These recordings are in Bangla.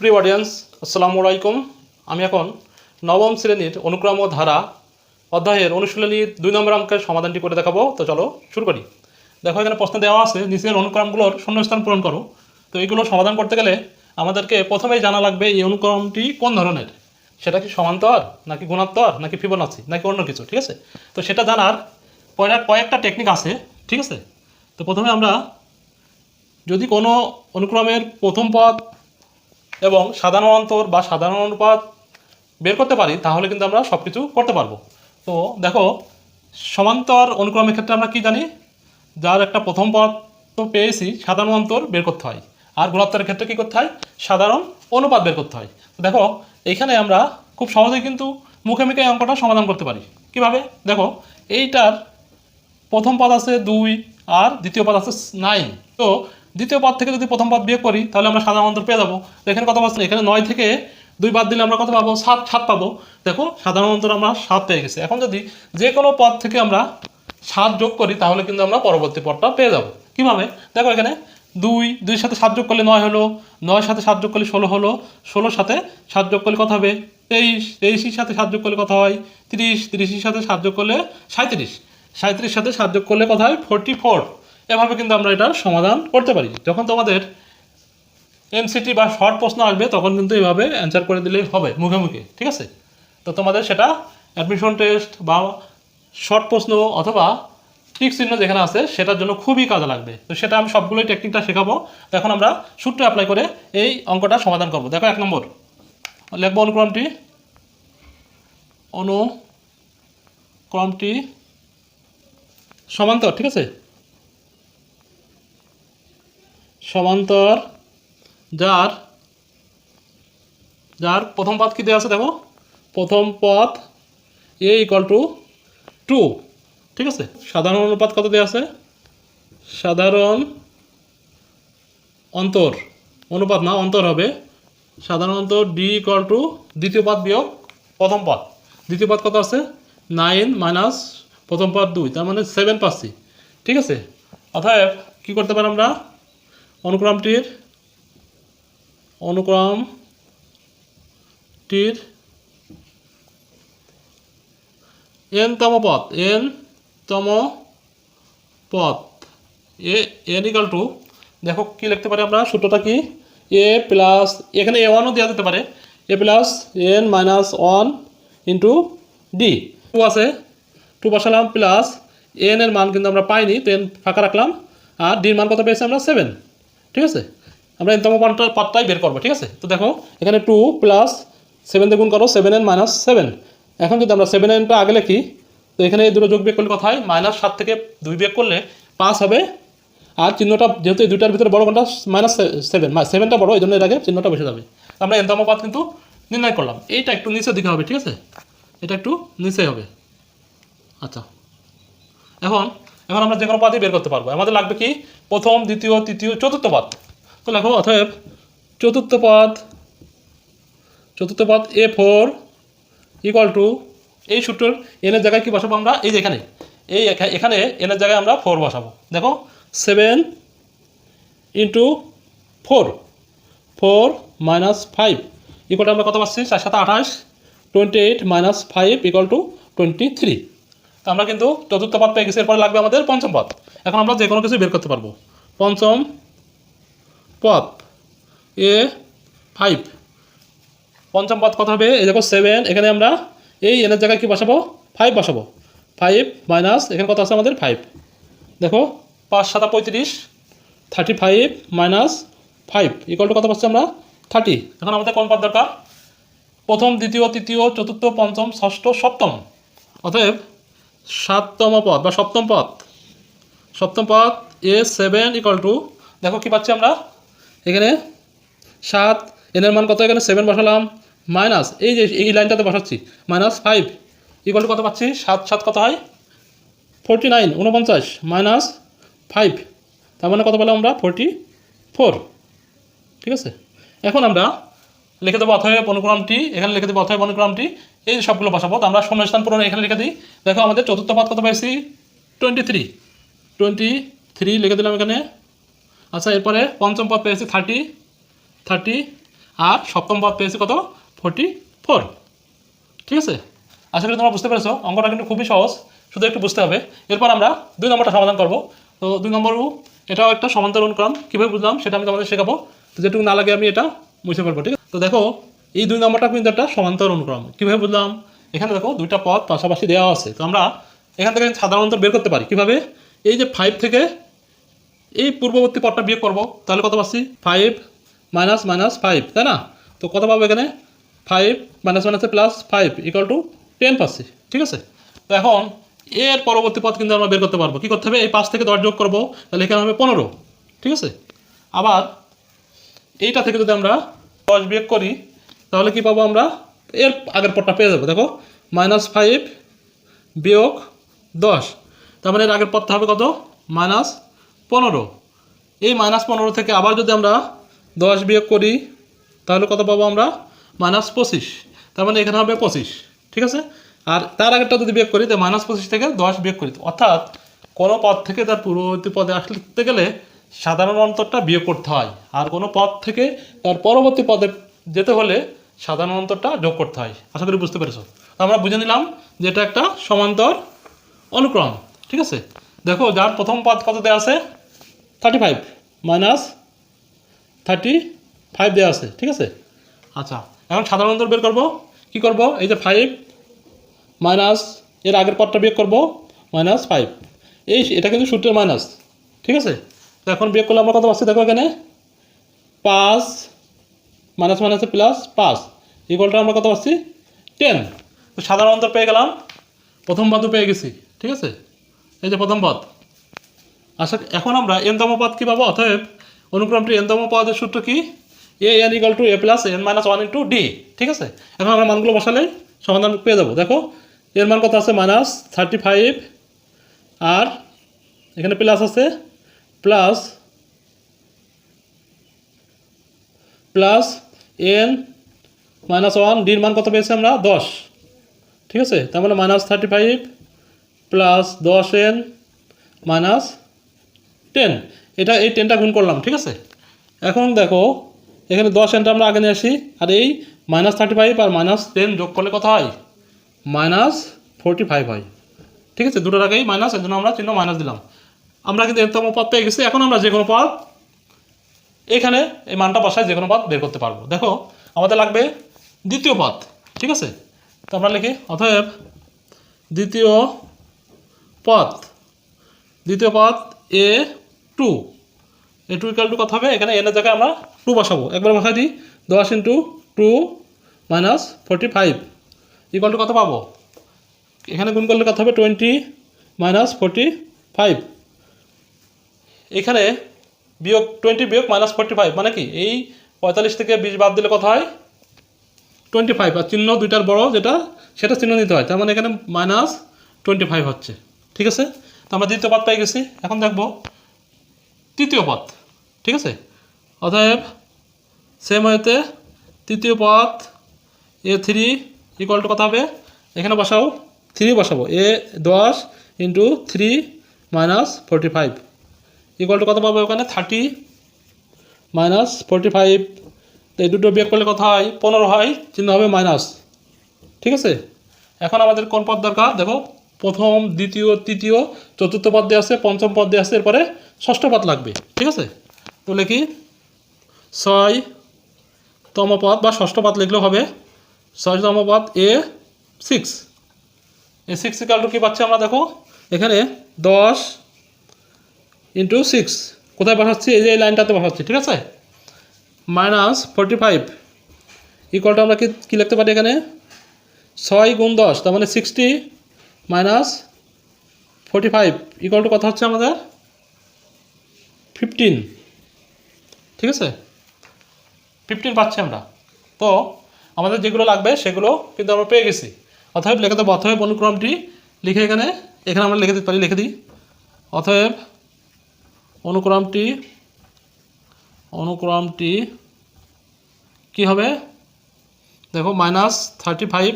প্রিয় অডিয়েন্স আসসালামু আলাইকুম। আমি এখন নবম শ্রেণির অনুক্রম ধারা অধ্যায়ের অনুশীলনী দুই নম্বর অঙ্কের সমাধানটি করে দেখাবো। তো চলো শুরু করি। দেখো, এখানে প্রশ্ন দেওয়া আছে, নিচের অনুক্রমগুলোর শূন্যস্থান পূরণ করো। তো এইগুলো সমাধান করতে গেলে আমাদেরকে প্রথমেই জানা লাগবে এই অনুক্রমটি কোন ধরনের? সেটা কি সমান্তর নাকি গুণাত্মর, নাকি ফিবোনাচি, নাকি অন্য কিছু, ঠিক আছে? তো সেটা জানার কয়েক কয়েকটা টেকনিক আছে, ঠিক আছে? তো প্রথমে আমরা যদি কোনো অনুক্রমের প্রথম পদ এবং সাধারণ অন্তর বা সাধারণ অনুপাত বের করতে পারি, তাহলে কিন্তু আমরা সব কিছু করতে পারব। তো দেখো, সমান্তর অনুক্রমের ক্ষেত্রে আমরা কি জানি? যার একটা প্রথম পদ তো পেয়েছি, সাধারণ অন্তর বের করতে হয়। আর গুণাত্তরের ক্ষেত্রে কী করতে হয়? সাধারণ অনুপাত বের করতে হয়। দেখো এইখানে আমরা খুব সহজেই কিন্তু মুখে মুখে অঙ্কটা সমাধান করতে পারি। কীভাবে? দেখো, এইটার প্রথম পদ আছে দুই, আর দ্বিতীয় পদ আছে নাইন। তো দ্বিতীয় পদ থেকে যদি প্রথম পদ বিয়োগ করি, তাহলে আমরা সাধারণ অন্তর পেয়ে যাব। এখানে কত পাচ্ছি এখানে নয় থেকে দুই বাদ দিলে আমরা কত পাবো? সাত সাত পাবো। দেখো, সাধারণ অন্তর আমরা সাত পেয়ে গেছি। এখন যদি যে কোনো পদ থেকে আমরা সাত যোগ করি, তাহলে কিন্তু আমরা পরবর্তী পদটা পেয়ে যাব। কীভাবে? দেখো এখানে দুই, দুইয়ের সাথে সাত যোগ করলে নয় হলো, নয়ের সাথে সাত যোগ করলে ষোলো হলো, ষোলোর সাথে সাত যোগ করলে কত হবে? তেইশ, তেইশের সাথে সাত যোগ করলে কত হয়? তিরিশ, তিরিশের সাথে সাত যোগ করলে সাঁত্রিশ সাঁত্রিশ সাথে সাত যোগ করলে কত হয়? Forty four. এভাবে কিন্তু আমরা এটার সমাধান করতে পারি। যখন তোমাদের এমসিটি বা শর্ট প্রশ্ন আসবে, তখন কিন্তু এভাবে অ্যান্সার করে দিলেই হবে, মুখে মুখে, ঠিক আছে? তো তোমাদের সেটা অ্যাডমিশন টেস্ট বা শর্ট প্রশ্ন অথবা টিক চিহ্ন যেখানে আছে, সেটার জন্য খুবই কাজে লাগবে। তো সেটা আমি সবগুলোই টেকনিকটা শেখাবো। এখন আমরা সূত্র অ্যাপ্লাই করে এই অঙ্কটা সমাধান করব। দেখো এক নম্বর। লিখব অনুক্রমটি। অনুক্রমটি সমান্তর, ঠিক আছে? সমান্তর, যার যার প্রথম পথ কী দেওয়া আছে দেখো? প্রথম পথ এ ইকুয়াল টু টু ঠিক আছে? সাধারণ অনুপাত কত দেওয়া আছে? সাধারণ অন্তর। অনুপাত না, অন্তর হবে। সাধারণত ডি ইকুয়াল টু দ্বিতীয় পদ বিয়োগ প্রথম পদ। দ্বিতীয় পদ কত আছে? নাইন মাইনাস প্রথম পদ দুই। তার মানে সেভেন পাচ্ছি। ঠিক আছে? অতএব কী করতে পারি আমরা? অনুক্রমটির অনুক্রমটির এন তম পদ এন তম পদ। এ এন ইকাল টু দেখো কি লিখতে পারি আমরা? সূত্রটা কি? এ প্লাস এখানে এ ওয়ানও দেওয়া যেতে পারে। A plus n minus one into d two আছে। টু বসালাম প্লাস এন এর মান কিন্তু আমরা পাইনি, তো এন ফাঁকা রাখলাম। আর ডির মান কত পেয়েছি আমরা? সেভেন ঠিক আছে? আমরা এনতম পানটা পাতটাই বের করব, ঠিক আছে? তো দেখো, এখানে টু প্লাস সেভেন দিয়ে গুণ করো সেভেন এন মাইনাস সেভেন এখন যদি আমরা সেভেন এনটা আগে লিখি, তো এখানে এই দুটো যোগ বিয়োগ করলে কথা হয় মাইনাস সাত থেকে দুই বিয়োগ করলে পাঁচ হবে। আর চিহ্নটা যেহেতু এই দুইটার ভিতরে বড় কোনটা? মাইনাস সেভেন সেভেনটা বড়, এই জন্য এর আগে চিহ্নটা বসে যাবে। আমরা এনতম পাত কিন্তু নির্ণয় করলাম। এইটা একটু নিচের দিকে হবে, ঠিক আছে? এটা একটু নিচে হবে। আচ্ছা। এখন এখন আমরা যে কোনো পাতই বের করতে পারব। আমাদের লাগবে কি? প্রথম, দ্বিতীয়, তৃতীয়, চতুর্থ পদ। তো লেখো, অতএব চতুর্থ পদ চতুর্থ পদ এ ফোর ইকুয়াল টু এই সূত্রের এনের জায়গায় কি বসাবো আমরা? এই যে এখানে। এই এখা- এখানে এনের জায়গায় আমরা ফোর বসাবো। দেখো seven into four four minus five equal আমরা কত পাচ্ছি? চার সাথে আঠাশ twenty eight minus five equal to twenty three তো আমরা কিন্তু চতুর্থ পদ পেয়ে গেছি, এরপরে লাগবে আমাদের পঞ্চম পদ। এখন আমরা যে কোনো কিছু বের করতে পারব। পঞ্চম পদ এ ফাইভ পঞ্চম পদ কত হবে? এই দেখো সেভেন এখানে আমরা এই এনের জায়গায় কি বসাবো? ফাইভ বসাবো। ফাইভ মাইনাস এখানে কত আছে আমাদের? ফাইভ দেখো, পাঁচ, সাতা পঁয়ত্রিশ thirty five minus five equal to কত পাচ্ছি আমরা? থার্টি এখন আমাদের কোন পদ দরকার? প্রথম, দ্বিতীয়, তৃতীয়, চতুর্থ, পঞ্চম, ষষ্ঠ, সপ্তম। অতএব সাততম পদ বা সপ্তম পদ। সপ্তম পদ এ সেভেন ইকুয়াল টু দেখো কি পাচ্ছি আমরা? এখানে সাত এনের মান কত এখানে? সেভেন বসালাম। মাইনাস এই যে এই লাইনটাতে বসাচ্ছি। মাইনাস ফাইভ ইকুয়াল টু কত পাচ্ছি? সাত সাত কত হয়? ফোরটি নাইন উনপঞ্চাশ মাইনাস ফাইভ তার মানে কত পেলাম আমরা? ফোরটি ফোর ঠিক আছে? এখন আমরা লিখে দেবো অথব অনুক্রমটি এখানে লিখে দেবো অথব অনুক্রমটি এই সবগুলো বসাবো তো আমরা শূন্যস্থান পূরণ এখানে লিখে দিই। দেখো, আমাদের চতুর্থ পদ কত পেয়েছি টোয়েন্টি থ্রি টোয়েন্টি থ্রি লিখে দিলাম এখানে। আচ্ছা এরপরে পঞ্চম পদ পেয়েছি থার্টি থার্টি আর সপ্তম পদ পেয়েছি কত? ফোরটি ফোর ঠিক আছে? করি তোমরা বুঝতে পেরেছ। অঙ্কটা কিন্তু খুবই সহজ, শুধু একটু বুঝতে হবে। এরপর আমরা দুই নম্বরটা সমাধান করব। তো দুই নম্বরও এটাও একটা সমান্তর অনুক্রম। কীভাবে বুঝলাম? সেটা আমি তোমাদের শেখাবো। তো যেটুকু না লাগে আমি এটা মুছে ফেলব, ঠিক আছে? তো দেখো এই দুই নম্বরটা কিন্তু একটা সমান্তর অনুক্রম। কীভাবে বুঝলাম? এখানে দেখো দুইটা পথ পাশাপাশি দেওয়া আছে। তো আমরা এখান থেকে সাধারণত বের করতে পারি। কীভাবে? এই যে ফাইভ থেকে এই পূর্ববর্তী পথটা বিয়োগ করব। তাহলে কত পাচ্ছি? ফাইভ মাইনাস মাইনাস ফাইভ তাই না? তো কত পাবো এখানে? ফাইভ মাইনাস মাইনাসে plus five equal to ten পাচ্ছি। ঠিক আছে? তো এখন এর পরবর্তী পথ কিন্তু আমরা বের করতে পারব। কী করতে হবে? এই পাঁচ থেকে দশ যোগ করব। তাহলে এখানে হবে পনেরো। ঠিক আছে? আবার এইটা থেকে যদি আমরা দশ বিয়োগ করি তাহলে কি পাবো আমরা? এর আগের পথটা পেয়ে যাব, দেখো। মাইনাস ফাইভ বিয়োগ দশ। তার মানে এর আগের পথটা হবে কত? মাইনাস পনেরো। এই মাইনাস পনেরো থেকে আবার যদি আমরা দশ বিয়োগ করি, তাহলে কত পাবো আমরা? মাইনাস পঁচিশ। তার মানে এখানে হবে পঁচিশ, ঠিক আছে? আর তার আগেরটা যদি বিয়োগ করি তো মাইনাস পঁচিশ থেকে দশ বিয়োগ করি। অর্থাৎ কোনো পদ থেকে তার পূর্ববর্তী পদে আসতে গেলে সাধারণ অন্তরটা বিয়োগ করতে হয়। আর কোনো পদ থেকে তার পরবর্তী পদে যেতে হলে সাধারণ অন্তরটা যোগ করতে হয়। আশা করি বুঝতে পেরেছ। আমরা বুঝে নিলাম যে এটা একটা সমান্তর অনুক্রম, ঠিক আছে? দেখো, যার প্রথম পদ কত দেওয়া আছে? Thirty five minus thirty five দেওয়া আছে, ঠিক আছে? আচ্ছা এখন সাধারণ অন্তর বের করব। কী করব? এই যে ফাইভ মাইনাস এর আগের পদটা বিয়োগ করব মাইনাস ফাইভ এই এটা কিন্তু সূত্রের মাইনাস ঠিক আছে? তো এখন বিয়োগ করলে আমরা কত পাচ্ছি? দেখো এখানে। পাঁচ মাইনাস মাইনাসে প্লাস পাঁচ। ইকুয়ালটা আমরা কত পাচ্ছি? টেন তো সাধারণ অন্তর পেয়ে গেলাম। প্রথম পদও পেয়ে গেছি, ঠিক আছে? এই যে প্রথম পদ। আচ্ছা এখন আমরা এনতম পদ কী পাবো? অতএব অনুক্রমটি এনতম পদের সূত্র কি? A n equal to a plus n minus one into d ঠিক আছে? এখন আমরা মানগুলো বসালেই সমাধান পেয়ে যাব। দেখো, এর মান কত আছে? মাইনাস থার্টি ফাইভ আর এখানে প্লাস আছে? Plus plus n minus one ডির মান কত পেয়েছি আমরা? দশ। ঠিক আছে? তার মানে মাইনাস থার্টি ফাইভ প্লাস দশ এন মাইনাস টেন। এটা এই টেনটা গুণ করলাম, ঠিক আছে? এখন দেখো, এখানে দশ এনটা আমরা আগে নিয়ে আসি। আর এই মাইনাস থার্টি ফাইভ আর মাইনাস টেন যোগ করলে কত হয়? মাইনাস ফোরটি ফাইভ হয়। ঠিক আছে? দুটোর আগেই মাইনাস, এর জন্য আমরা চিহ্ন মাইনাস দিলাম। আমরা কিন্তু এরতম পদ পেয়ে গেছি। এখন আমরা যে কোনো পদ এখানে এই মানটা বসায় যে কোনো পথ বের করতে পারব। দেখো, আমাদের লাগবে দ্বিতীয় পথ ঠিক আছে? তো আমরা লিখি, অতএব দ্বিতীয় পথ দ্বিতীয় পথ a two a two equal to কত হবে? এখানে এনের জায়গায় আমরা টু বসাবো। একবার বসাই দিই, দশ into two minus forty five equal to কত পাবো? এখানে গুণ করলে কত হবে? টোয়েন্টি মাইনাস ফোরটি ফাইভ এখানে বিয়োগ টোয়েন্টি বিয়োগ মাইনাস ফোরটি ফাইভ মানে কি? এই পঁয়তাল্লিশ থেকে বিশ বাদ দিলে কত হয়? টোয়েন্টি ফাইভ আর চিহ্ন দুইটার বড় যেটা, সেটা চিহ্ন নিতে হয়। তার মানে এখানে মাইনাস টোয়েন্টি ফাইভ হচ্ছে। ঠিক আছে? তো আমরা দ্বিতীয় পদ পেয়ে গেছি। এখন দেখব তৃতীয় পদ। ঠিক আছে? অতএব সেম হয়েতে তৃতীয় পদ, এ থ্রি ইকুয়াল টু কত হবে? এখানে বসাও। থ্রি বসাবো। এ দশ into three minus forty five equal to কত পাবো ওখানে থার্টি মাইনাস ফোরটি ফাইভ এই দুটো বিয়োগ করলে কত হয়? পনেরো হয়, চিহ্ন হবে মাইনাস ঠিক আছে? এখন আমাদের কোন পদ দরকার? দেখো, প্রথম, দ্বিতীয়, তৃতীয়, চতুর্থ পদ দিয়ে আছে, পঞ্চম পদ দিয়ে আছে, এরপরে ষষ্ঠ পদ লাগবে। ঠিক আছে? তো লিখি, ছয় তম পদ বা ষষ্ঠ পদ লিখলেও হবে। ছয়তম পদ, a six a six equal to কী পাচ্ছি আমরা? দেখো, এখানে দশ ইন্টু সিক্স কোথায় বসাচ্ছি? এই যে এই লাইনটাতে বসাচ্ছি, ঠিক আছে? মাইনাস ফোরটি ফাইভ ইকুয়ালটা আমরা কি, কী লিখতে পারি এখানে? ছয় গুণ দশ, তার মানে sixty minus forty five equal কথা হচ্ছে আমাদের? ফিফটিন ঠিক আছে? ফিফটিন পাচ্ছি আমরা। তো আমাদের যেগুলো লাগবে, সেগুলো কিন্তু আমরা পেয়ে গেছি। অতএব লিখে দেবো অতএব অনুক্রমটি লিখে এখানে এখানে আমরা লিখে দিতে পারি, লিখে দিই। অতএব অনুক্রমটি অনুক্রমটি কি হবে? দেখো minus thirty five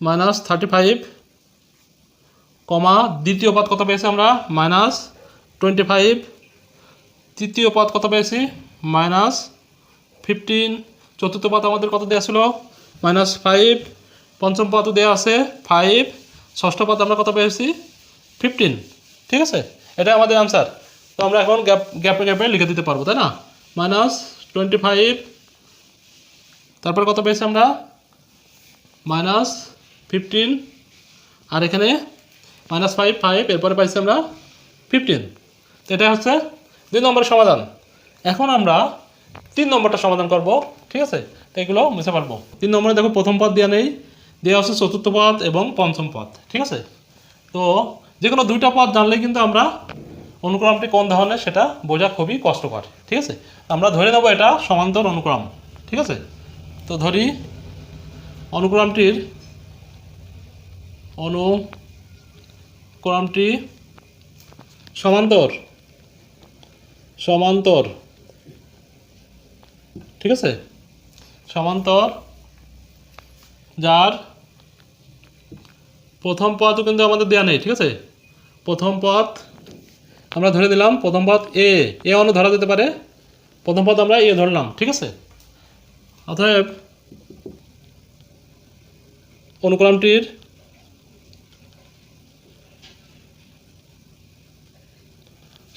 minus thirty five comma দ্বিতীয় পদ কত পেয়েছি আমরা? মাইনাস টোয়েন্টি ফাইভ তৃতীয় পদ কত পেয়েছি? মাইনাস ফিফটিন চতুর্থ পদ আমাদের কত দেওয়া ছিল? মাইনাস ফাইভ পঞ্চম পদ দেওয়া আছে ফাইভ ষষ্ঠ পদ আমরা কত পেয়েছি? ফিফটিন ঠিক আছে? এটা আমাদের আনসার তো আমরা এখন গ্যাপ গ্যাপে গ্যাপে লিখে দিতে পারব, তাই না? মাইনাস টোয়েন্টি ফাইভ তারপর কত পেয়েছি আমরা? মাইনাস ফিফটিন আর এখানে মাইনাস ফাইভ ফাইভ এরপরে পাইছি আমরা ফিফটিন তো এটা হচ্ছে দুই নম্বরের সমাধান। এখন আমরা তিন নম্বরটা সমাধান করব, ঠিক আছে? তো এগুলো মুছে পারব তিন নম্বরে দেখো প্রথম পদ দেওয়া নেই, দেওয়া হচ্ছে চতুর্থ পদ এবং পঞ্চম পদ, ঠিক আছে? তো যে কোনো দুইটা পদ জানলে কিন্তু আমরা অনুক্রমটি কোন ধরনের সেটা বোঝা খুবই কষ্টকর, ঠিক আছে? আমরা ধরে নেব এটা সমান্তর অনুক্রম, ঠিক আছে? তো ধরি অনুক্রমটির অনুক্রমটি সমান্তর সমান্তর, ঠিক আছে? সমান্তর যার প্রথম পদও কিন্তু আমাদের দেওয়া নেই, ঠিক আছে? প্রথম পথ আমরা ধরে দিলাম প্রথম পথ এ এ অন্য ধরা যেতে পারে। প্রথম পথ আমরা এ ধরলাম, ঠিক আছে? অতএব অনুক্রমটির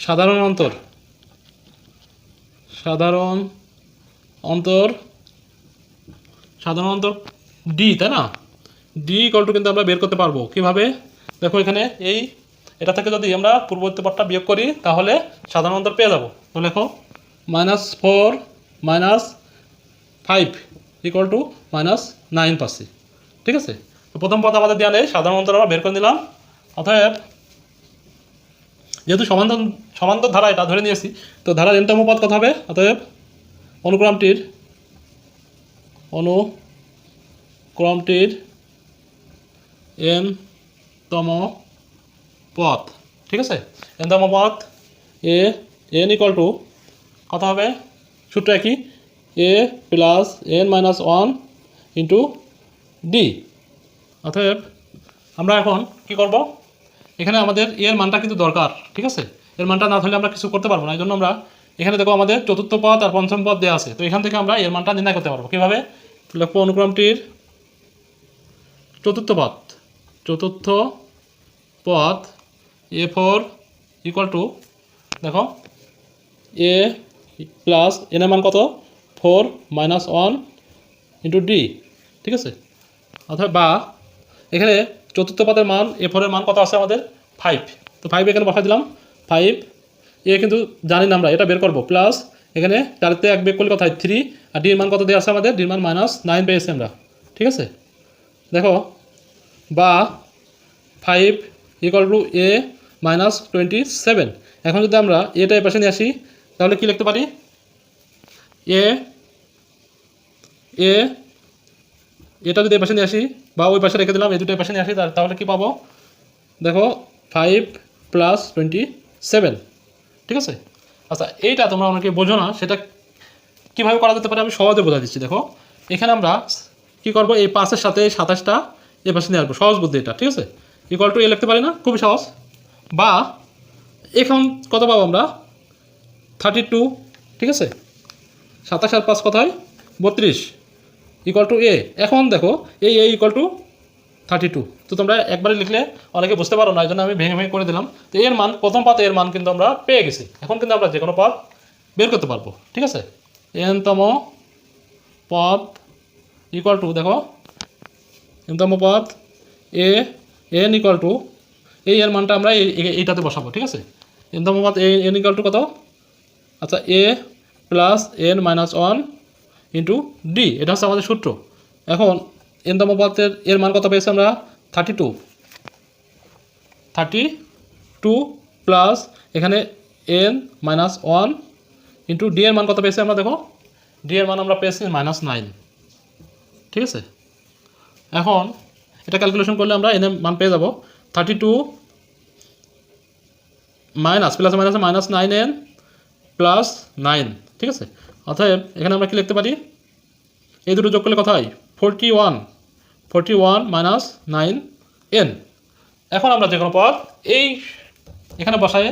সাধারণ অন্তর সাধারণ অন্তর সাধারণ অন্তর ডি তাই না? ডি ইকলটু কিন্তু আমরা বের করতে পারব। কীভাবে? দেখো এখানে এই এটা থেকে যদি আমরা পূর্ববর্তী পদটা বিয়োগ করি, তাহলে সাধারণ অন্তর পেয়ে যাব। তো লেখো minus four minus five equal to minus nine পাচ্ছি ঠিক আছে? তো প্রথম পদ আমাদের দেওয়া নেই, সাধারণ অন্তর আমরা বের করে নিলাম। অতএব, যেহেতু সমান্তর সমান্তর ধারা এটা ধরে নিয়েছি, তো ধারা এনতম পদ কত হবে? অতএব, অনুক্রমটির অনুক্রমটির এন তম পথ। ঠিক আছে? এন তম পথ। এ এন ইকুয়াল টু কত হবে? সূত্র একই। A plus n minus one into d অতএব আমরা এখন কি করব? এখানে আমাদের এর মানটা কিন্তু দরকার, ঠিক আছে? এর মানটা না থাকলে আমরা কিছু করতে পারব না। এই জন্য আমরা এখানে দেখো আমাদের চতুর্থ পদ আর পঞ্চম পদ দেওয়া আছে। তো এখান থেকে আমরা এর মানটা নির্ণয় করতে পারব। কীভাবে? লক্ষ্য অনুক্রমটির চতুর্থ পদ চতুর্থ পদ এ ফোর ইকুয়াল টু দেখো এ প্লাস এর মান কত? Four minus one into d ঠিক আছে? অর্থাৎ বা, এখানে চতুর্থ পদের মান এ ফোরের মান কত আছে আমাদের? ফাইভ তো ফাইভ এখানে বসা দিলাম। ফাইভ এ কিন্তু জানি না আমরা, এটা বের করব। প্লাস এখানে চারতে এক বের করলে কত থ্রি আর ডির মান কত দেওয়া আছে আমাদের? ডির মান মাইনাস নাইন পেয়েছি আমরা, ঠিক আছে? দেখো, বা five equal to a minus twenty seven. এখন যদি আমরা এটা এ পাশে নিয়ে আসি, তাহলে কি লিখতে পারি? এ এ এটা যদি এ পাশে নিয়ে আসি, বা ওই পাশে রেখে দিলাম, এই দুটো পাশে নিয়ে আসি, তাহলে কি পাবো? দেখো ফাইভ প্লাস টোয়েন্টি সেভেন ঠিক আছে? আচ্ছা এইটা তোমরা অনেকে বোঝো না, সেটা কীভাবে করা যেতে পারে আমি সহজে বোঝা দিচ্ছি। দেখো, এখানে আমরা কি করব? এই পাঁচের সাথে সাতাশটা এ পাশে নিয়ে আসব। সহজ বুদ্ধি এটা, ঠিক আছে? ইকুয়াল টু এ লিখতে পারি না? খুবই সহজ। বা এখন কত পাবো আমরা? থার্টি টু ঠিক আছে? সাতাশ আর পাঁচ কত হয় বত্রিশ ইকুয়াল টু এ এখন দেখো, এই a equal to thirty two তো তোমরা একবারে লিখলে অনেকে বুঝতে পারো না এই জন্য আমি ভেঙে ভেঙে করে দিলাম। তো এর মান, প্রথম পাতে এর মান কিন্তু আমরা পেয়ে গেছি। এখন কিন্তু আমরা যে কোনো পদ বের করতে পারব, ঠিক আছে? এনতম পদ ইকুয়াল টু দেখো, এনতম পদ এ এন ইকুয়াল টু এই এর মানটা আমরা এই- এই- এইটাতে বসাবো, ঠিক আছে? এনতম পদ এ এন ইকুয়াল টু কত? আচ্ছা a plus n minus one into d এটা হচ্ছে আমাদের সূত্র। এখন এনতম পদের এর মান কত পেয়েছি আমরা? Thirty two thirty two plus এখানে n minus one into d এর মান কত পেয়েছি আমরা, দেখো? ডি এর মান আমরা পেয়েছি মাইনাস নাইন ঠিক আছে? এখন, এটা ক্যালকুলেশন করলে আমরা এন এর মান পেয়ে যাব। Thirty two minus plus minus minus nine n plus nine ঠিক আছে? অতএব এখানে আমরা কি লিখতে পারি? এই দুটো যোগ করলে কত হয়? Forty one forty one minus nine n এখন আমরা যে কোনো পদ এই এখানে বসায়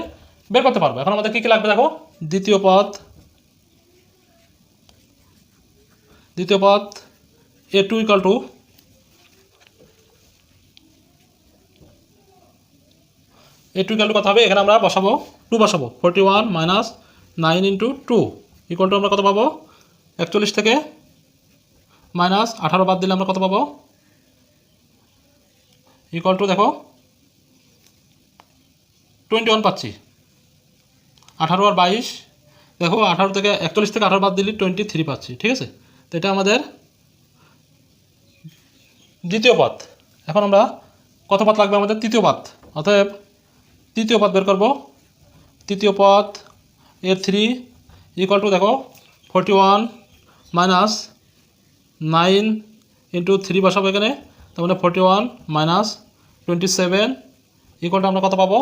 বের করতে পারব। এখন আমাদের কী কী লাগবে দেখো? দ্বিতীয় পদ দ্বিতীয় পদ a two equal to two equal to কত হবে? এখানে আমরা বসাবো টু বসাবো। Forty one minus nine into two equal to আমরা কত পাবো? একচল্লিশ থেকে মাইনাস আঠারো বাদ দিলে আমরা কত পাবো? ইকুয়াল টু দেখো টোয়েন্টি ওয়ান পাচ্ছি। আঠারো আর বাইশ, দেখো, আঠারো থেকে একচল্লিশ থেকে আঠারো বাদ দিলে টোয়েন্টি থ্রি পাচ্ছি, ঠিক আছে? তো এটা আমাদের দ্বিতীয় পথ। এখন আমরা কত পথ লাগবে আমাদের? তৃতীয় পথ। অতএব তৃতীয় পথ বের করব। তৃতীয় পথ এ থ্রি ইকুয়াল টু দেখো forty one minus nine into three বসাবো এখানে। তার মানে forty one minus twenty seven equal to আমরা কত পাবো?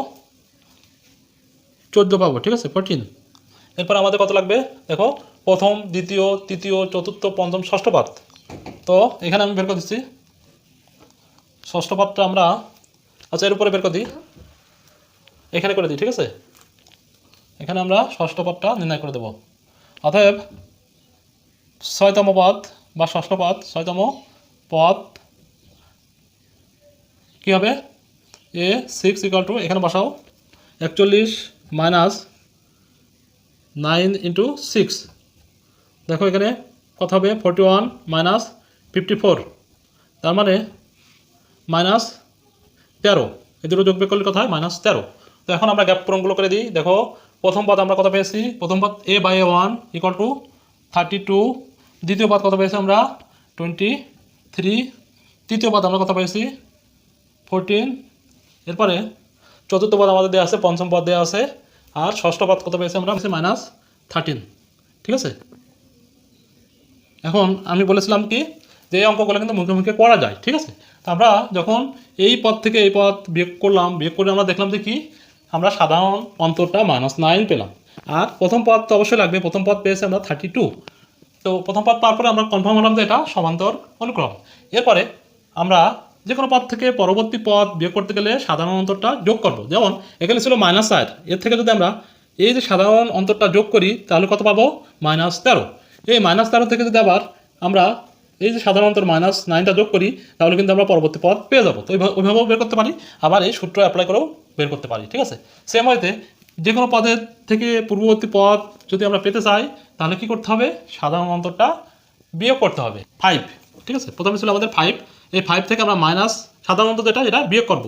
চোদ্দ পাবো, ঠিক আছে? ফোরটিন এরপর আমাদের কত লাগবে? দেখো, প্রথম, দ্বিতীয়, তৃতীয়, চতুর্থ, পঞ্চম, ষষ্ঠ পাত তো এখানে আমি বের করে দিচ্ছি। ষষ্ঠ পাতটা আমরা আচ্ছা এর উপরে বের করে দিই। এখানে করে দিই, ঠিক আছে? এখানে আমরা ষষ্ঠ পদটা নির্ণয় করে দেব। অতএব, ছয়তম পদ বা ষষ্ঠ পদ, ছয়তম পদ কী হবে? এ সিক্স ইকাল টু এখানে বসাও, একচল্লিশ মাইনাস নাইন ইন্টু সিক্স দেখো এখানে কত হবে? Forty one minus fifty four তার মানে মাইনাস তেরো। এই দুটো যোগ করলে কথা হয় মাইনাস তেরো। তো এখন আমরা গ্যাপ পূরণগুলো করে দিই। দেখো, প্রথম পদ আমরা কত পেয়েছি? প্রথম পদ a by one equal to thirty two দ্বিতীয় পদ কত পেয়েছি আমরা? টোয়েন্টি থ্রি তৃতীয় পদ আমরা কত পেয়েছি? ফোরটিন এরপরে চতুর্থ পদ আমাদের দেওয়া আছে, পঞ্চম পদ দেওয়া আছে। আর ষষ্ঠ পদ কত পেয়েছি আমরা? মাইনাস থার্টিন ঠিক আছে? এখন আমি বলেছিলাম কি, যে এই অঙ্কগুলো কিন্তু মুখে মুখে করা যায়, ঠিক আছে? তো আমরা যখন এই পদ থেকে এই পদ বিয়োগ করলাম, বিয়োগ করে আমরা দেখলাম যে কি আমরা সাধারণ অন্তরটা মাইনাস নাইন পেলাম। আর প্রথম পদ তো অবশ্যই লাগবে, প্রথম পদ পেয়েছি আমরা থার্টি টু তো প্রথম পদ পাওয়ার পরে আমরা কনফার্ম হলাম যে এটা সমান্তর অনুক্রম। এরপরে আমরা যে কোনো পদ থেকে পরবর্তী পদ বিয়োগ করতে গেলে সাধারণ অন্তরটা যোগ করব। যেমন, এখানে ছিল মাইনাস চার এর থেকে যদি আমরা এই যে সাধারণ অন্তরটা যোগ করি, তাহলে কত পাবো? মাইনাস তেরো। এই মাইনাস তেরো থেকে যদি আবার আমরা এই যে সাধারণ অন্তর মাইনাস নাইনটা যোগ করি, তাহলে কিন্তু আমরা পরবর্তী পদ পেয়ে যাব। তো ওইভাবে ওইভাবেও বের করতে পারি। আবার এই সূত্র অ্যাপ্লাই করেও বের করতে পারি, ঠিক আছে? সেম হইতে যে কোনো পদের থেকে পূর্ববর্তী পদ যদি আমরা পেতে চাই, তাহলে কি করতে হবে? সাধারণ অন্তরটা বিয়োগ করতে হবে ফাইভ ঠিক আছে? প্রথমে ছিল আমাদের ফাইভ এই ফাইভ থেকে আমরা মাইনাস সাধারণ সাধারণত যেটা, এটা বিয়োগ করব।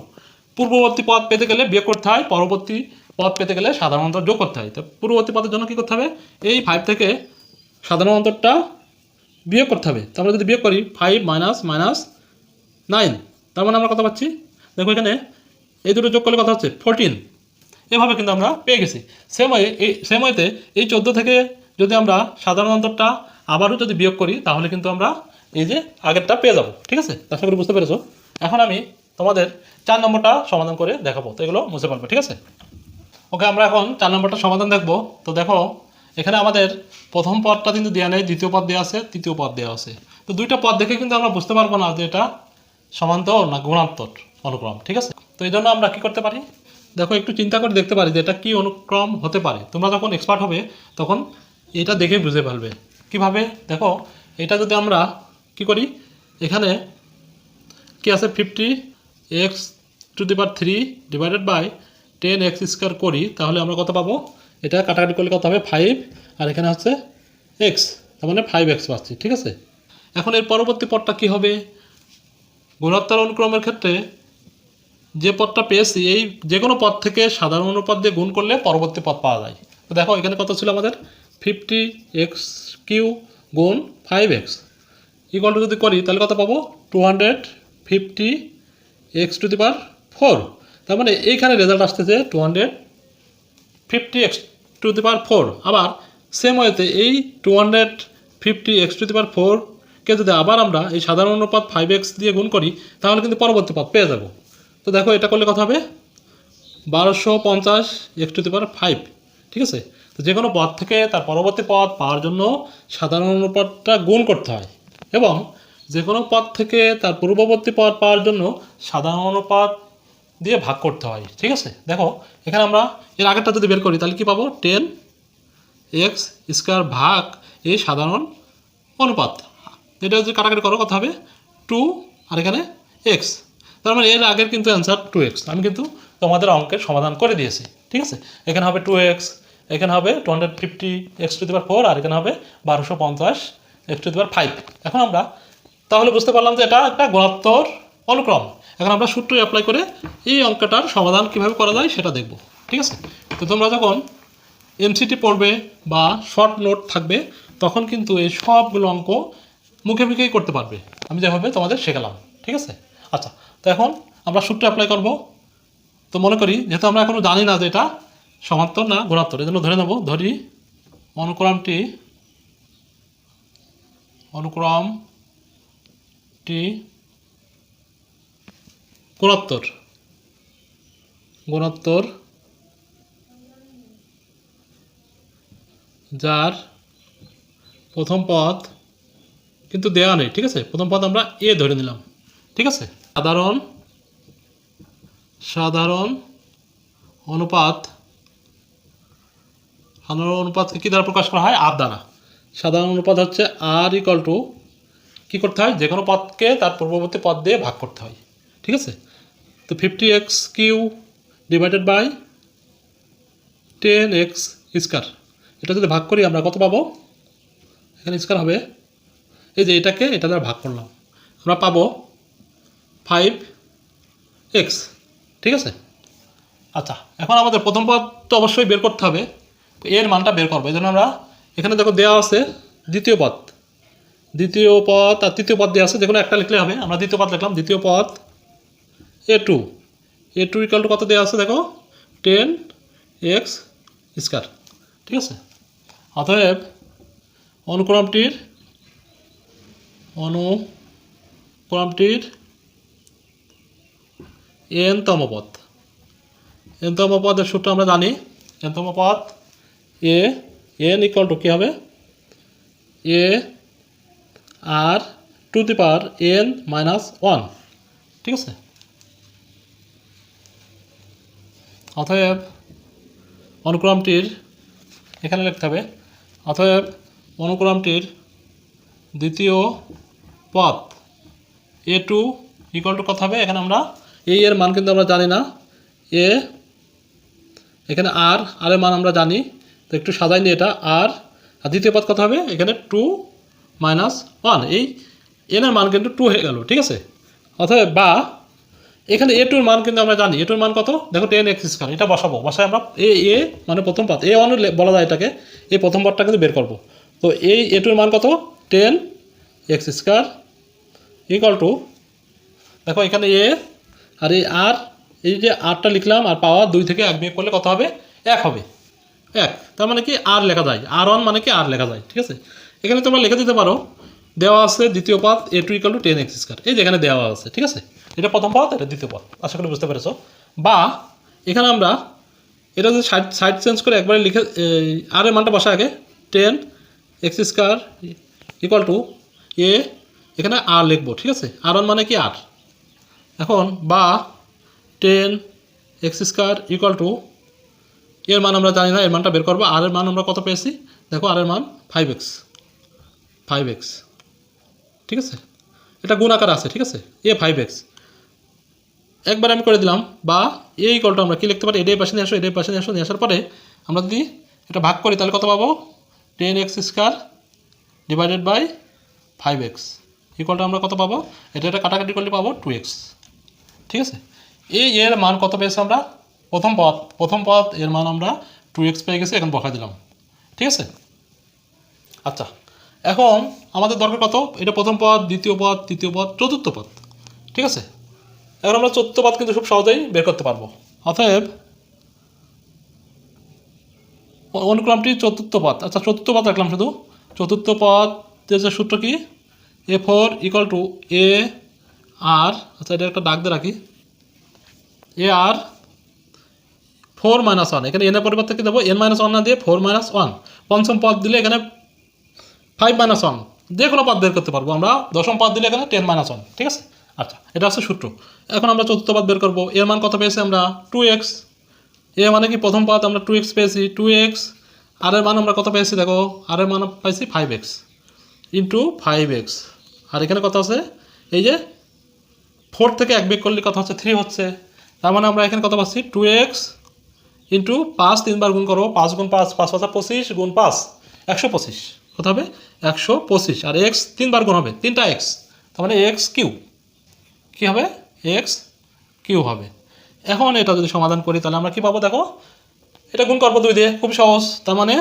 পূর্ববর্তী পদ পেতে গেলে বিয়োগ করতে হয়, পরবর্তী পদ পেতে গেলে সাধারণ অন্তর যোগ করতে হয়। তো পূর্ববর্তী পদের জন্য কী করতে হবে? এই ফাইভ থেকে সাধারণ অন্তরটা বিয়োগ করতে হবে। তো আমরা যদি বিয়োগ করি ফাইভ মাইনাস মাইনাস নাইন তার মানে আমরা কত পাচ্ছি? দেখো এখানে এই দুটো যোগ করলে কথা হচ্ছে? ফোরটিন এভাবে কিন্তু আমরা পেয়ে গেছি। সেম ওয়ে এই সেম এই চোদ্দ থেকে যদি আমরা সাধারণ অন্তরটা আবারও যদি বিয়োগ করি, তাহলে কিন্তু আমরা এই যে আগেরটা পেয়ে যাব। ঠিক আছে? আশা করি বুঝতে পেরেছ? এখন আমি তোমাদের চার নম্বরটা সমাধান করে দেখাবো। তো এগুলো বুঝতে পারবে ঠিক আছে? ওকে, আমরা এখন চার নম্বরটা সমাধান দেখব। তো দেখো, এখানে আমাদের প্রথম পদটা কিন্তু দেওয়া নেই, দ্বিতীয় পদ দেওয়া আছে, তৃতীয় পদ দেওয়া আছে। তো দুইটা পদ দেখে কিন্তু আমরা বুঝতে পারব না যে এটা সমান্তর না গুণান্তর, অনুক্রম, ঠিক আছে? তো এই জন্য আমরা কি করতে পারি? দেখো, একটু চিন্তা করে দেখতে পারি যে এটা কী অনুক্রম হতে পারে। তোমরা যখন এক্সপার্ট হবে, তখন এটা দেখে বুঝে ফেলবে। কীভাবে? দেখো, এটা যদি আমরা কি করি? এখানে কি আছে? Fifty x to the power three divided by ten x square করি, তাহলে আমরা কত পাবো? এটা কাটাকাটি করলে কত হবে? ফাইভ আর এখানে হচ্ছে এক্স তার মানে ফাইভ এক্স পাচ্ছি, ঠিক আছে? এখন এর পরবর্তী পদটা কি হবে? গুণোত্তর অনুক্রমের ক্ষেত্রে যে পদটা পেয়েছি, এই যে কোনো পদ থেকে সাধারণ অনুপাত দিয়ে গুণ করলে পরবর্তী পদ পাওয়া যায়। তো দেখো, এখানে কত ছিল আমাদের? ফিফটি এক্স কিউ গুণ ফাইভ এক্স ইকুয়াল টু যদি করি, তাহলে কত পাবো? Two hundred fifty x to the power four তার মানে এইখানে রেজাল্ট আসতেছে two hundred fifty x to the power four আবার সেম ওয়েতে এই two hundred fifty x to the power ফোরকে যদি আবার আমরা এই সাধারণ অনুপাত ফাইভ এক্স দিয়ে গুণ করি, তাহলে কিন্তু পরবর্তী পদ পেয়ে যাব। তো দেখো, এটা করলে কথা হবে? বারোশো পঞ্চাশ x to the power five ঠিক আছে? তো যে কোনো পদ থেকে তার পরবর্তী পদ পাওয়ার জন্য সাধারণ অনুপাতটা গুণ করতে হয় এবং যে কোনো পদ থেকে তার পূর্ববর্তী পদ পাওয়ার জন্য সাধারণ অনুপাত দিয়ে ভাগ করতে হয়, ঠিক আছে? দেখো, এখানে আমরা এর আগেরটা যদি বের করি, তাহলে কি পাবো? টেন এক্স স্কোয়ার ভাগ এই সাধারণ অনুপাত। এটা যদি কাটাকাটি করো, কত হবে? টু আর এখানে এক্স তার মানে এর আগের কিন্তু অ্যান্সার টু এক্স আমি কিন্তু তোমাদের অঙ্কের সমাধান করে দিয়েছি, ঠিক আছে? এখানে হবে টু এক্স এখানে হবে two hundred fifty x to the power four আর এখানে হবে বারোশো পঞ্চাশ এক্স টু দিবার ফাইভ এখন আমরা তাহলে বুঝতে পারলাম যে এটা একটা গুণাত্মর অনুক্রম। এখন আমরা সূত্র অ্যাপ্লাই করে এই অঙ্কটার সমাধান কীভাবে করা যায় সেটা দেখব, ঠিক আছে? তো তোমরা যখন এমসিটি পড়বে বা শর্ট নোট থাকবে, তখন কিন্তু এই সবগুলো অঙ্ক মুখে মুখেই করতে পারবে। আমি যেভাবে তোমাদের শেখালাম, ঠিক আছে? আচ্ছা তো এখন আমরা সূত্র অ্যাপ্লাই করব। তো মনে করি, যেহেতু আমরা এখনও জানি না যে এটা সমান্তর না গুণাত্মর এই জন্য ধরে নেব, ধরি অনুক্রমটি অনুক্রমটি গুণোত্তর গুণোত্তর যার প্রথম পদ কিন্তু দেওয়া নেই, ঠিক আছে? প্রথম পদ আমরা এ ধরে নিলাম, ঠিক আছে? সাধারণ সাধারণ অনুপাত, সাধারণ অনুপাতকে কী দ্বারা প্রকাশ করা হয়? আর দ্বারা। সাধারণ অনুপাত হচ্ছে আর ইকাল টু কী করতে হয়? যে কোনো পদকে তার পূর্ববর্তী পদ দিয়ে ভাগ করতে হয়। ঠিক আছে? তো fifty x cube divided by ten x square এটা যদি ভাগ করি, আমরা কত পাবো? এখানে স্কোয়ার হবে। এই যে এটাকে, এটা দ্বারা ভাগ করলাম। আমরা পাবো ফাইভ এক্স ঠিক আছে? আচ্ছা এখন আমাদের প্রথম পদ তো অবশ্যই বের করতে হবে। এর মানটা বের করব এই জন্য আমরা এখানে দেখো দেওয়া আছে দ্বিতীয় পদ। দ্বিতীয় পদ, আর তৃতীয় পদ দেওয়া আছে যে কোনো একটা লিখলে হবে। আমরা দ্বিতীয় পদ লিখলাম, দ্বিতীয় পদ, a two. A two equal to কত দেওয়া আছে দেখো? টেন এক্স স্কোয়ার ঠিক আছে? অতএব অনুক্রমটির অনুক্রমটির এনতম পদ এনতম পদের সূত্র আমরা জানি। এনতম পদ এ এন ইকাল টু কী হবে? A r to the power n minus one. ঠিক আছে? অতএব অনুক্রমটির এখানে লিখতে হবে। অতএব অনুক্রমটির দ্বিতীয় পদ এ টু ইকুয়াল টু কত হবে? এখানে আমরা এই এর মান কিন্তু আমরা জানি না। এ এখানে আর আর এর মান আমরা জানি। তো একটু সাজাই নিই এটা। আর আর দ্বিতীয় পদ কত হবে? এখানে টু মাইনাস ওয়ান এই এনের মান কিন্তু টু হয়ে গেল, ঠিক আছে? অতএব বা এখানে এ টুর মান কিন্তু আমরা জানি। এ টুর মান কত? দেখো টেন এক্স স্কোয়ার এটা বসাবো। বসায় আমরা এ এ মানে প্রথম পদ। এ ওয়ান বলা যায় এটাকে। এই প্রথম পদটা কিন্তু বের করব। তো এই এ টুর মান কত? Ten x square equal to দেখো এখানে এ আর এই আর এই যে আরটা লিখলাম, আর পাওয়ার দুই থেকে এক বিয়োগ করলে কত হবে? এক হবে। এক। তার মানে কি আর লেখা যায়। আর ওয়ান মানে কি আর লেখা যায়, ঠিক আছে? এখানে তোমরা লিখে দিতে পারো, দেওয়া আছে দ্বিতীয় পথ a two equal to ten x square. এই যেখানে দেওয়া আছে, ঠিক আছে? এটা প্রথম পথ এটা দ্বিতীয় পথ আশা করি বুঝতে পেরেছ? বা এখানে আমরা এটা যদি সাইড সাইড চেঞ্জ করে একবারে লিখে আর এর মানটা বসা আগে, ten x square equal to a, এখানে আর লিখব, ঠিক আছে? আর ওয়ান মানে কি আর? এখন বা ten x square equal to এর মান আমরা জানি না, এর মানটা বের করব। আর এর মান আমরা কত পেয়েছি? দেখো আর এর মান ফাইভ এক্স ফাইভ এক্স ঠিক আছে? এটা গুণ আকার আছে, ঠিক আছে? এ ফাইভ এক্স একবার আমি করে দিলাম, বা এই কলটা আমরা কী লিখতে পারি? এটাই পাশে নিয়ে আসো, এটাই পাশে নিয়ে আসো, নিয়ে আসার পরে আমরা যদি এটা ভাগ করি, তাহলে কত পাবো? Ten x square divided by five x ইকুয়ালটা আমরা কত পাবো? এটা এটা কাটাকাটি করলে পাবো টু এক্স ঠিক আছে? এই এর মান কত পেয়েছি আমরা? প্রথম পদ, প্রথম পথ এর মান আমরা টু এক্স পেয়ে গেছি, এখন বসাই দিলাম। ঠিক আছে? আচ্ছা এখন আমাদের দরকার কত? এটা প্রথম পদ, দ্বিতীয় পদ, তৃতীয় পদ, চতুর্থ পদ। ঠিক আছে? এখন আমরা চতুর্থ পদ কিন্তু খুব সহজেই বের করতে পারব। অতএব অনুক্রমটি চতুর্থ পদ। আচ্ছা চতুর্থ পদ রাখলাম শুধু। চতুর্থ পদ যে সূত্র কি? A four equal to a r আচ্ছা এটা একটা ডাক দিয়ে রাখি। A r four minus one এখানে এনের পরিবর্তে কি দেবো? এন মাইনাস ওয়ান না দিয়ে ফোর মাইনাস ওয়ান পঞ্চম পদ দিলে এখানে ফাইভ মাইনাস ওয়ান যে কোনো পদ বের করতে পারব আমরা। দশম পদ দিলে এখানে টেন মাইনাস ওয়ান ঠিক আছে? আচ্ছা এটা হচ্ছে সূত্র। এখন আমরা চতুর্থ পাত বের করব। এর মান কত পেয়েছি আমরা? টু এক্স এ মানে কি প্রথম পাত আমরা টু এক্স পেয়েছি? টু এক্স আর এর মান আমরা কত পেয়েছি? দেখো আর এর মান পাইছি five x into five x আর এখানে কত আছে? এই যে ফোর থেকে এক বেগ করলে কত হচ্ছে থ্রি হচ্ছে। তার মানে আমরা এখানে কত পাচ্ছি? টু এক্স ইন্টু পাঁচ তিনবার গুণ করব, পাঁচ গুণ পাঁচ পাঁচ পাঁচা পঁচিশ গুণ পাঁচ, একশো পঁচিশ। কত হবে? একশো পঁচিশ। আর এক্স তিনবার গুণ হবে, তিনটা এক্স তার মানে এক্স কিউ। কী হবে? এক্স কিউ হবে। এখন এটা যদি সমাধান করি, তাহলে আমরা কি পাবো দেখো? এটা গুণ করব দুই দিয়ে, খুব সহজ। তার মানে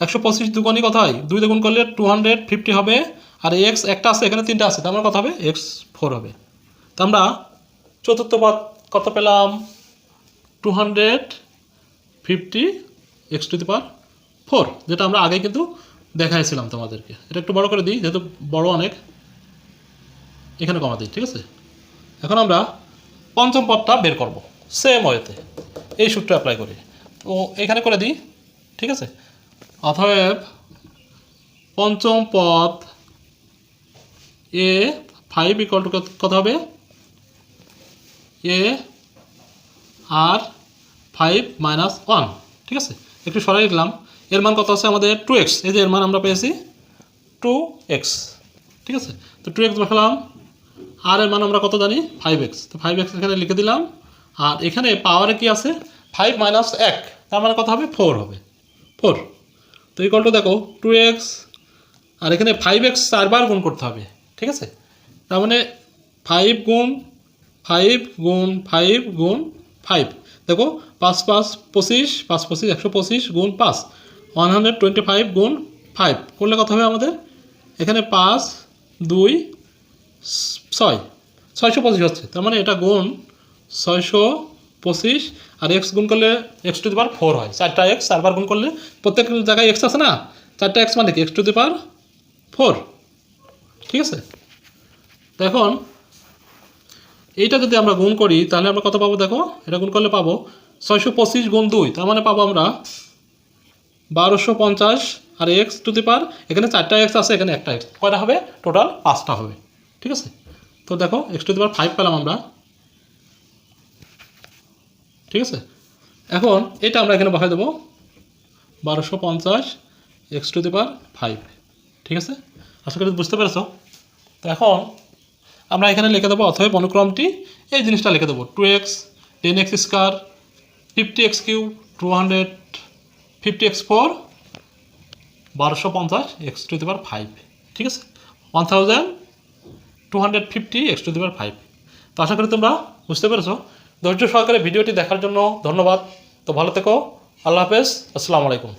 একশো পঁচিশ দুগুণই কথা হয়? দুই দিয়ে গুণ করলে টু হান্ড্রেড ফিফটি হবে। আর এক্স একটা আছে, এখানে তিনটা আছে। তার মানে কত হবে? এক্স ফোর হবে। তা আমরা চতুর্থ পদ কত পেলাম? Two hundred fifty x to the power four যেটা আমরা আগে কিন্তু দেখাইছিলাম তোমাদেরকে। এটা একটু বড় করে দিই, যেহেতু বড় অনেক। এখানে কমা দিই, ঠিক আছে? এখন আমরা পঞ্চম পদটা বের করব সেম ওয়েতে এই সূত্র অ্যাপ্লাই করি। তো এখানে করে দিই, ঠিক আছে? অতএব পঞ্চম পদ এ ফাইভ ইকুয়াল টু কত হবে? A r five minus one ঠিক আছে? একটু সরাই লিখলাম এর মান কত আছে আমাদের? টু এক্স এই যে এর মান আমরা পেয়েছি টু এক্স ঠিক আছে? তো টু এক্স বসালাম আর এর মান আমরা কত জানি? ফাইভ এক্স তো ফাইভ এক্স এখানে লিখে দিলাম। আর এখানে পাওয়ারে কি আছে? ফাইভ মাইনাস এক। তার মানে কত হবে? ফোর হবে। ফোর তো ইকল টু দেখো টু এক্স আর এখানে ফাইভ এক্স চারবার গুণ করতে হবে। ঠিক আছে? তার মানে ফাইভ গুণ ফাইভ গুণ ফাইভ গুণ ফাইভ। দেখো, পাঁচ পাঁচ পঁচিশ পাঁচ পঁচিশ, একশো পঁচিশ গুণ পাঁচ। ওয়ান হান্ড্রেড টোয়েন্টি ফাইভ গুণ ফাইভ। করলে কত হবে আমাদের? এখানে পাঁচ, দুই, ছয়। ছয়শো পঁচিশ হচ্ছে। তার মানে এটা গুণ ছয়শো পঁচিশ। আর এক্স গুণ করলে x to the power four হয়। চারটা এক্স, চারবার গুণ করলে প্রত্যেক জায়গায় এক্স আছে না? চারটা এক্স মানে কি? X to the power four. ঠিক আছে? এখন এইটা যদি আমরা গুণ করি, তাহলে আমরা কত পাবো দেখো? এটা গুণ করলে পাবো ছয়শো পঁচিশ গুণ দুই, তার মানে পাবো আমরা বারোশো পঞ্চাশ আর এক্স টু দি পার এখানে চারটা এক্স আছে, এখানে একটা এক্স কয়টা হবে? টোটাল পাঁচটা হবে। ঠিক আছে? তো দেখো x to the power five পেলাম আমরা। ঠিক আছে? এখন এটা আমরা এখানে বসাই দেবো। বারোশো পঞ্চাশ x to the power five ঠিক আছে? আশা করি বুঝতে পেরেছ? তো এখন আমরা এখানে লিখে দেবো, অথবা অনুক্রমটি এই জিনিসটা লিখে দেবো। Two x ten x square fifty x cube two hundred fifty x four বারোশো পঞ্চাশ এক্স টু দি ফাইভ ঠিক আছে? One thousand two hundred fifty x to the five তো আশা করি তোমরা বুঝতে পেরেছ। ধৈর্য সহকারে ভিডিওটি দেখার জন্য ধন্যবাদ। তো ভালো থেকো। আল্লাহ হাফেজ। আসসালামু আলাইকুম।